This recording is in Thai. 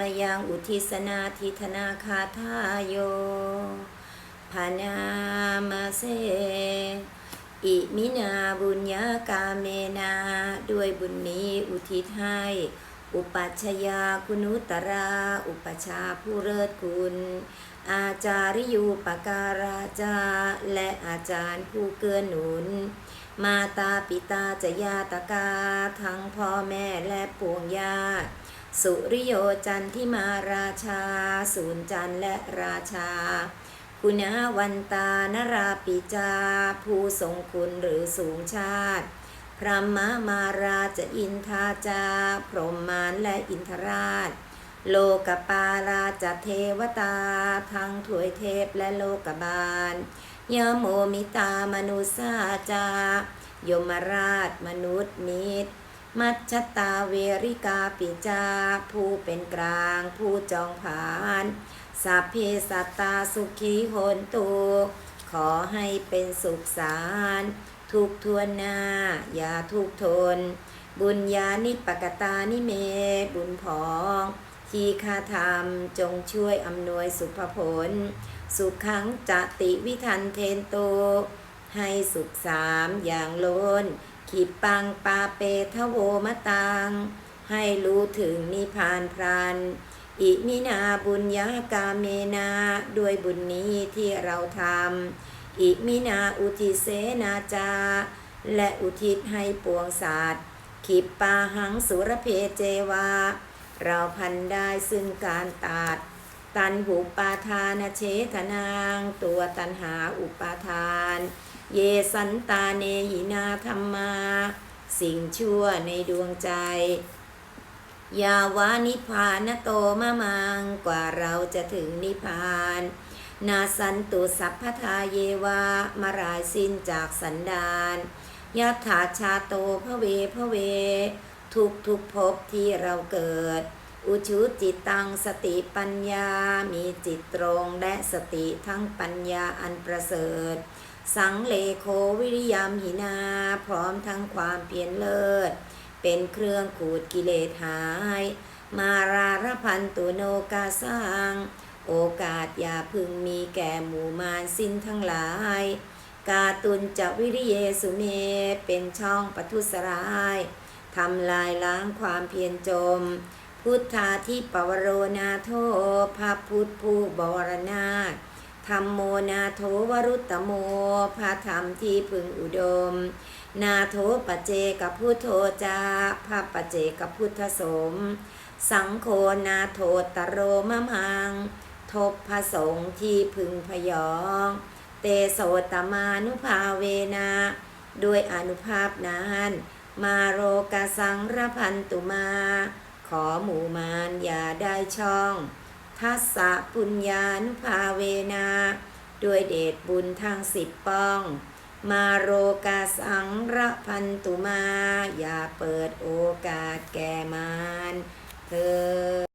มยังอุทิสนาทิธนาคาทายโยพานามาเซอิมินาบุญญากาเมนา ด้วยบุญนี้อุทิศให้ อุปัชฌาคุณุตรา อุปชาผู้เลิศคุณ อาจาริยูปการาจา และอาจารย์ผู้เกื้อหนุน มาตาปิตาจะญาตกา ทั้งพ่อแม่และปวงญาติ สุริโยจันทิมาราชา ศูนย์จันและราชา คุณาวันตานราปิจา ผู้ทรงคุณหรือสูงชาติ พระมมาราจะอินทาจา พรหมมารและอินทราช โลกปาราจะเทวตา ทั้งถวยเทพและโลกบาลยโมมิตามนุสาจายมราชมนุษย์มิตร มัชชตาเวริกาปิจา ผู้เป็นกลางผู้จองผานสัพเพสัตตาสุขีโหนตุขอให้เป็นสุขสารทุกทวนหน้า อย่าทุกทน บุญญาณิปกตานิเม บุญผองที่ข้าทำจงช่วยอำนวยสุภผล สุขขังจติวิทันเทนโต ให้สุขสามอย่างล้น ขีปังปาเปทโวมตัง ให้รู้ถึงนิพพานพรันอิมินาบุญญากาเมนาด้วยบุญนี้ที่เราทำอิมินาอุทิเสนาจา และอุทิศให้ปวงสัตว์ขิปปาหังสุรเพเจวา เราพันได้ซึ่งการตัด ตันหุปาทานเชทนาง ตัวตันหาอุปาทาน เยสันตาเนหินาธรรมา สิ่งชั่วในดวงใจ ยาวานิพานโตมะมังกว่าเราจะถึงนิพพาน นาสันตุสัพพทาเยวามารายสิ้นจากสันดานยะถาชาโตพระเวพระเว ทุกทุกภพที่เราเกิด อุชุจิตตังสติปัญญา มีจิตตรงและสติทั้งปัญญาอันประเสริฐ สังเลโควิริยามหินา พร้อมทั้งความเพียรเลิศ เป็นเครื่องขูดกิเลสหาย มาราระพันตุโนกาสังโอกาสอย่าพึงมีแก่หมู่มารสิ้นทั้งหลาย กาตุนจะวิริเยสุเม เป็นช่องปทุสรายทำลายล้างความเพียรจม พุทธาที่ปวโรนาโทพระพุทธผู้บวรนาถ ธรรมโมนาโทวรุตตโมพระธรรมที่พึงอุดม นาโทปเจกับพุทโธจาพระปเจกับพุทธสม สังโฆนาโทตโรมะมังทบพระสงฆ์ที่พึงพยอง เตโสตมานุภาเวนาด้วยอนุภาพนั้นมาโรกาสังระพันตุมา ขอหมู่มารอย่าได้ช่อง ทัสสะปุญญานุภาเวนาด้วยเดชบุญทางสิบป้อง มาโรกาสังระพันตุมา อย่าเปิดโอกาสแก่มารเธอ